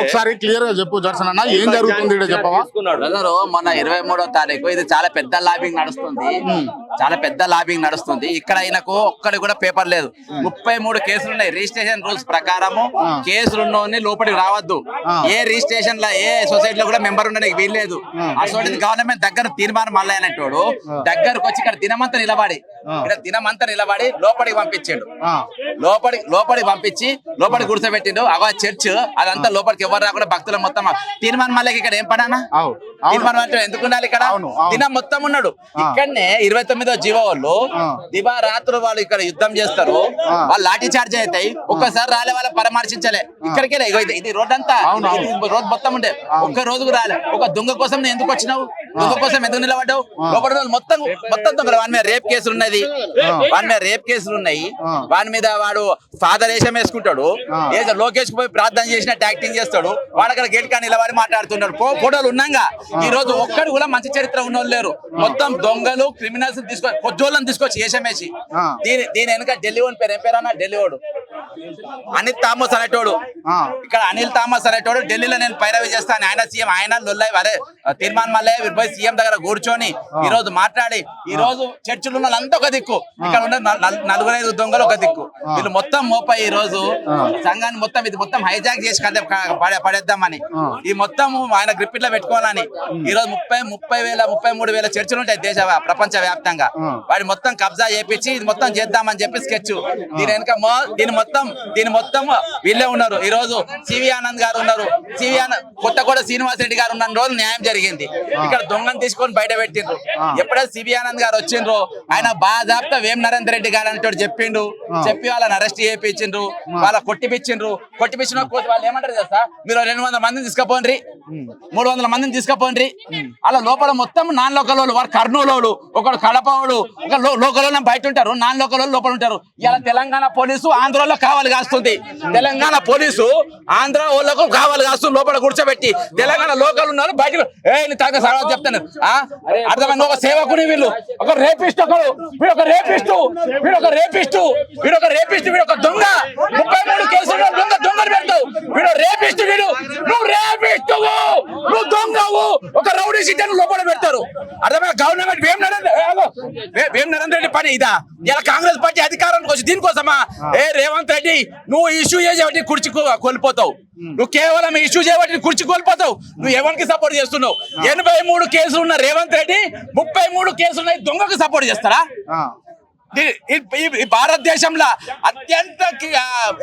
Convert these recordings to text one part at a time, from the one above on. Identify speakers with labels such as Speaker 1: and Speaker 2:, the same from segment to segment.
Speaker 1: ఒకసారి క్లియర్గా చెప్పు జర్సన్ అన్న ఏం జరుగుతుంది ఇక్కడ చెప్పవా?
Speaker 2: మొన్న ఇరవై మూడో తారీఖు ఇది చాలా పెద్ద లాబింగ్ నడుస్తుంది. చాలా పెద్ద లాబింగ్ నడుస్తుంది. ఇక్కడ ఆయనకు ఒక్కడి కూడా పేపర్ లేదు. ముప్పై మూడు కేసులు ఉన్నాయి. రిజిస్ట్రేషన్ రూల్స్ ప్రకారము కేసులు ఉన్నోని లోపలికి రావద్దు. ఏ రిజిస్ట్రేషన్లో ఏ సొసైటీలో కూడా మెంబర్ ఉండడానికి వీల్లేదు. అసలు గవర్నమెంట్ దగ్గర తీర్మానం మళ్ళీ అయినట్టు దగ్గరకు వచ్చి ఇక్కడ దినమంతా నిలబడి ఇక్కడ దినమంతా నిలబడి లోపలికి పంపించాడు. లోపలి లోపలికి పంపించి లోపలికి కూర్చోబెట్టిండు అగో చర్చ్ అదంతా లోపలికి ఎవరు రాకుండా భక్తుల మొత్తం తీర్మానం మళ్ళీ ఇక్కడ ఏం పడానా
Speaker 1: అవు
Speaker 2: తీర్మానం ఎందుకు ఉండాలి ఇక్కడ. దినం మొత్తం ఉన్నాడు. ఇక్కడనే ఇరవై తొమ్మిదో జీవో వాళ్ళు. దివా రాత్రులు వాళ్ళు ఇక్కడ యుద్ధం చేస్తారు. వాళ్ళు లాఠీ చార్జ్ అవుతాయి. ఒక్కసారి రాలే వాళ్ళ పరామర్శించలే. ఇక్కడికే ఇది- రోడ్ అంతా రోడ్ మొత్తం ఉండే. ఒక్క రోజుకు రాలే. ఒక దొంగ కోసం ఎందుకు వచ్చినావు? కోసం ఎందుకు నిలబడ్డావు? లోపల వాళ్ళు మొత్తం మొత్తం వాని మీద రేప్ కేసులు ఉన్నది. వాని మీద రేప్ కేసులు ఉన్నాయి. వాని మీద వాడు ఫాదర్ వేషం వేసుకుంటాడు. ఏదో లోకేష్కు పోయి ప్రార్థన చేసినట్టు యాక్టింగ్ చేస్తాడు. వాడు అక్కడ గేట్ కానీ నిలబడి మాట్లాడుతున్నాడు. ఫోటోలు ఉన్నాగా. ఈ రోజు ఒక్కడు కూడా మంచి చరిత్ర ఉన్న లేరు. మొత్తం దొంగలు క్రిమినల్స్ తీసుకొని కొజ్జోళ్ళని తీసుకొచ్చి వేషం వేసి. దీని దీని వెనుక ఢిల్లీ పేరు ఏం పేరు అన్న? ఢిల్లీ వాడు. అనిల్ థామస్ అనేటోడు. ఇక్కడ అనిల్ థామస్ అనేటోడు ఢిల్లీలో నేను పైరవి చేస్తాను ఆయన సీఎం ఆయన లొల్లై అరే తీర్మాన్ మల్లయ్య వీరు పోయి సీఎం దగ్గర కూర్చొని ఈ రోజు మాట్లాడి ఈ రోజు చర్చిలు ఉన్న వాళ్ళంతా ఒక దిక్కు. ఇక్కడ ఉన్న నల్- నల్- నలుగురు ఐదు దొంగలు ఒక దిక్కు. వీళ్ళు మొత్తం మోపై ఈ రోజు సంఘాన్ని మొత్తం ఇది మొత్తం హైజాక్ చేసి పడేద్దామని. ఈ మొత్తం ఆయన గ్రిప్పిట్లో పెట్టుకోవాలని. ఈ రోజు ముప్పై ముప్పై వేల ముప్పై మూడు వేల చర్చలు ఉంటాయి దేశ ప్రపంచ వ్యాప్తంగా వాడి మొత్తం కబ్జా చేపించి ఇది మొత్తం చేద్దామని చెప్పి స్కెచ్. దీని వెనుక దీని మొత్తం దీని మొత్తం వీళ్ళే ఉన్నారు. ఈ రోజు సివి ఆనంద్ గారు ఉన్నారు. సివి ఆనంద్ కొత్తగూడ శ్రీనివాస్ రెడ్డి గారు ఉన్న రోజు న్యాయం జరిగింది. ఇక్కడ దొంగను తీసుకొని బయట పెట్టిండ్రు. ఎప్పుడైతే సివి ఆనంద్ గారు వచ్చిండ్రు ఆయన బాజాప్తా వేం నరేందర్ రెడ్డి గారు అంటే చెప్పిండు. చెప్పి వాళ్ళని అరెస్ట్ చేయించిండ్రు. వాళ్ళ కొట్టిపిచ్చిండ్రు. కొట్టిపించిన వాళ్ళు ఏమంటారు తెలుసా? మీరు రెండు వందల మందిని తీసుకుపోండి మూడు వందల మందిని తీసుకుపోండి అలా లోపల మొత్తం నాన్ లోకల్ వాళ్ళు వాడు కర్నూలు వాళ్ళు ఒకడు కడపవాడు ఒక లో- లోకల్ వాళ్ళు బయట ఉంటారు. నాన్ లోకల్ వాళ్ళు లోపల ఉంటారు. ఇలా తెలంగాణ పోలీసు ఆంధ్రలో కావాలి కాస్తుంది. తెలంగాణ పోలీసు ఆంధ్ర వాళ్ళకు కావాలి కాస్తుంది లోపల కూర్చోబెట్టి. తెలంగాణ లోకల్ ఉన్నారు బయట ఏ నీ తాక చెప్తాను. ఆ? అర్థమైంది? ఒక సేవకుని వీళ్ళు. ఒక రేపిస్ట్ ఒకడు. వీడు ఒక రేపిస్టు. వీడు ఒక రేపిస్టు. వీడు ఒక రేపిస్ట్. వీడు ఒక దొంగ. ముప్పై మూడు కేసులు దొంగ దొంగలు పెడతావు వీడు రేపిస్ట్ వీడు నువ్వు రేపిస్తువు నువ్వు దొంగవు ఒక రౌడీ సీట్ లోపల పెడతారు అర్థమైనా గవర్నమెంట్ వేం నరేంద్ర ఏ, ఆగో. వే- వేం పని ఇదా? ఇలా కాంగ్రెస్ పార్టీ అధికారానికి వచ్చి దీనికోసమా? ఏ రేవంత్ రెడ్డి నువ్వు ఇష్యూ చేసేవాటి కుర్చీ కోల్పోతావు. నువ్వు కేవలం ఇష్యూ చేయబట్టి కుర్చీ కోల్పోతావు. నువ్వు ఎవరికి సపోర్ట్ చేస్తున్నావు? ఎనభై మూడు కేసులు ఉన్న రేవంత్ రెడ్డి ముప్పై మూడు కేసులు ఉన్నాయి దొంగకు సపోర్ట్ చేస్తారా ఈ- భారతదేశంలో అత్యంత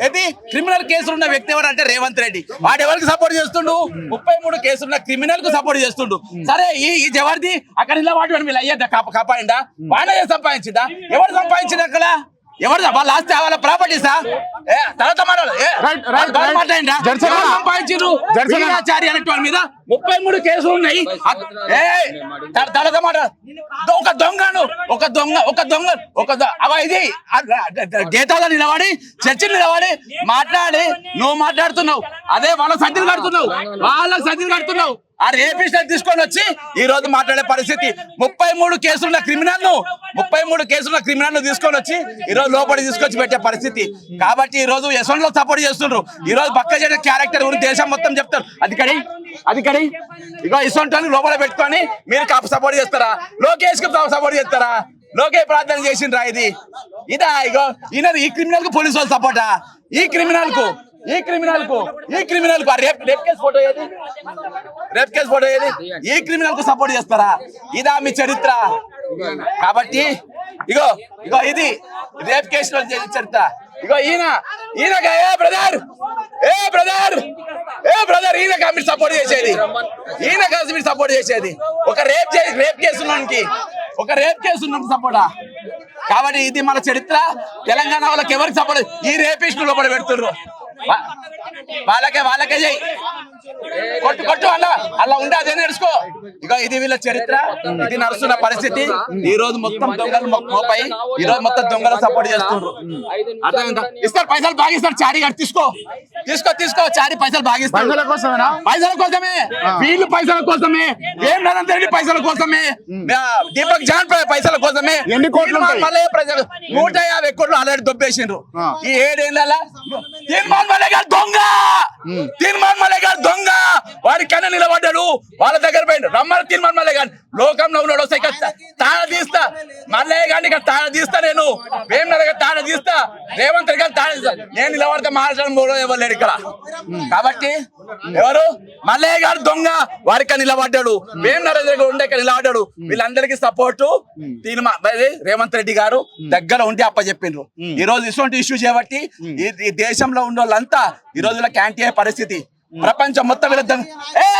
Speaker 2: ఏది? క్రిమినల్ కేసులు ఉన్న వ్యక్తి అంటే రేవంత్ రెడ్డి. వాడు ఎవరికి సపోర్ట్ చేస్తుండు? ముప్పై మూడు కేసులున్న క్రిమినల్కు సపోర్ట్ చేస్తుండు. సరే ఈ జవర్ది అక్కడ ఇలా వాటి వీళ్ళు అయ్యేదా కాపాడిందా వాడే సంపాదించిందా ఎవరు సంపాదించింది అక్కడ? ఎవరు వాళ్ళ ఆస్తి వాళ్ళ ప్రాపర్టీసా? తర్వాత ఏ,
Speaker 1: Right, right,
Speaker 2: వాళ్ళు బాగా
Speaker 1: right.
Speaker 2: మాట్లాడిండ్రా?
Speaker 1: జడ్సన్
Speaker 2: ఎవరు
Speaker 1: అన్న.
Speaker 2: సంపాదించిండ్రు
Speaker 1: జడ్సన్ అన్న.
Speaker 2: వీరాచారి అనేటి వాళ్ళ మీద ముప్పై మూడు కేసులు ఉన్నాయి అ- ఏ తర్- తర్వాత మాట ఒక దొంగను ఒక దొంగ ఒక దొంగ ఒక ఇది గీతాలో నిలబడి చర్చిలు నిలబడి మాట్లాడి నువ్వు మాట్లాడుతున్నావు అదే వాళ్ళ సద్దులు కడుతున్నావు వాళ్ళ సద్దులు కడుతున్నావు ఆ రేపిస్ట్ తీసుకొని వచ్చి ఈ రోజు మాట్లాడే పరిస్థితి. ముప్పై మూడు కేసులున్న క్రిమినల్ను ముప్పై మూడు కేసులున్న క్రిమినల్ను తీసుకొని వచ్చి ఈ రోజు లోపలి తీసుకొచ్చి పెట్టే పరిస్థితి. కాబట్టి ఈ రోజు యశ్వంత్లో సపోర్ట్ చేస్తుండ్రు. ఈ రోజు పక్క చేసిన క్యారెక్టర్ గురించి దేశం మొత్తం చెప్తారు. అది కడి అది ఇగో ఇసొంటి లోపల పెట్టుకొని మీరు కాపు సపోర్ట్ చేస్తారా? లోకేష్కి సపోర్ట్ చేస్తారా? లోకే ప్రార్థన చేసిండ్రా ఇది. ఇదా ఇగో ఈయన ఈ క్రిమినల్కు పోలీసు వాళ్ళు సపోర్టా ఈ క్రిమినల్కు. ఈ క్రిమినల్కు ఈ క్రిమినల్కు రేప్ రేప్ కేసు ఫోటో ఏది? రేప్ కేసు ఫోటో ఏది? ఈ క్రిమినల్కు సపోర్ట్ చేస్తారా? ఇదా మీ చరిత్ర. కాబట్టి ఇగో ఇగో ఇది. రేప్ కేసులో చేసిన చరిత్ర. ఇగో ఈయన ఈయనగా ఏ బ్రదర్? ఏ బ్రదర్? ఏ బ్రదర్? ఈయనక మీరు సపోర్ట్ చేసేది. ఈయన కాదు మీరు సపోర్ట్ చేసేది. ఒక రేప్ చే రేప్ కేసు ఉన్నోనికి ఒక రేప్ కేసు ఉన్నోనికి సపోర్టా కాబట్టి ఇది మన చరిత్ర. తెలంగాణ వాళ్ళకి ఎవరికి సపోర్ట్ ఈ రేపిస్టులు లోపల పెడుతున్నారు వాళ్ళకే వాళ్ళకే చెయ్యి. కొట్టు కొట్టు అలా అలా ఉండే అదే నేర్చుకో. ఇక ఇది వీళ్ళ చరిత్ర ఇది నడుస్తున్న పరిస్థితి. ఈ రోజు మొత్తం దొంగలు మోపై ఈ రోజు మొత్తం దొంగలు సపోర్ట్ చేస్తున్నారు అర్థమైందా? ఇస్తారు పైసలు బాగా ఇస్తారు చారీ తీసుకో. తీసుకో తీసుకో. చారి పైసలు బాగిస్తాడు
Speaker 1: పైసల కోసమేనా?
Speaker 2: పైసల కోసమే. వీళ్ళు పైసల కోసమే. ఏం నరేంద్ర రెడ్డి పైసల కోసమే. దీపక్ జాన్ పైసల కోసమే.
Speaker 1: ఎన్ని కోట్లు
Speaker 2: ప్రజలు నూట యాభై కోట్లు ఆల్రెడీ దొబ్బేసిండ్రు. ఈ ఏడేళ్ళ తీర్మాన్ మల్లయ్య గారు దొంగ! తీర్మాన్ గారు దొంగ! వాడి కన్నా నిలబడ్డాడు. వాళ్ళ దగ్గర పోయిండు. రమ్మని తీర్మాన్ మల్లయ్య గారు. లోకంలో ఉన్నాడు తీస్తా మల్లయ్య గారిని తాళ తీస్తా నేను. వేమనగర్ గారు తాళ తీస్తా. రేవంత్ రెడ్డి గారు తాళ తీస్తా. నేను నిలబడితే మహారాష్ట్ర మూడో ఇవ్వలేడు ఇక్కడ. కాబట్టి ఎవరు? మల్లయ్య గారు దొంగ. వాడికి నిలబడ్డాడు. వేం నరేంద్ర గారు ఉండే ఇక్కడ నిలబడ్డాడు. వీళ్ళందరికీ సపోర్ట్. రేవంత్ రెడ్డి గారు దగ్గర ఉండి అప్పచెప్పిండ్రు. ఈ రోజు ఇటువంటి ఇష్యూ చేపట్టి ఈ దేశంలో ఉన్న వాళ్ళంతా ఈ రోజులో క్యాంటీ పరిస్థితి. ప్రపంచం మొత్తం విరుద్ధం ఏ!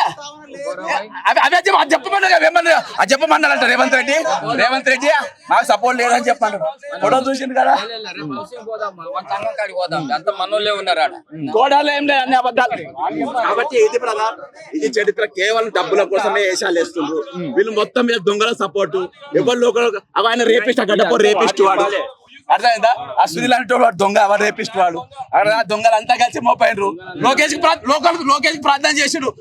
Speaker 2: అవి అవే చెప్ప అది చెప్పమన్నారు కదా, ఏమన్నారు అది చెప్పమన్నారంట రేవంత్ రెడ్డి రేవంత్ రెడ్డి మాకు సపోర్ట్ లేదని చెప్పాను ఫోటో చూసిండు కదా
Speaker 3: మనోళ్ళే ఉన్నారు
Speaker 2: గోడాలు ఏం లేదు అన్ని అబద్ధాలు కాబట్టి ఇది ప్రధాన ఇది చరిత్ర కేవలం డబ్బుల కోసమే వేషాలు వేస్తుండ్రు. వీళ్ళు మొత్తం మీద దొంగల సపోర్ట్ ఎవరు లోకల్ ఆయన రేపిస్ట్ గడ్డపో రేపిస్ట్ వాడు. అర్థమైందా? అశ్విని లాంటి వాడు దొంగ ఎవరు రేపిస్ట్ వాడు. అక్కడ దొంగలు అంతా కలిసి మోపోయినరు లోకేష్ లోకల్ లోకేష్ ప్రార్థన చేసిడు.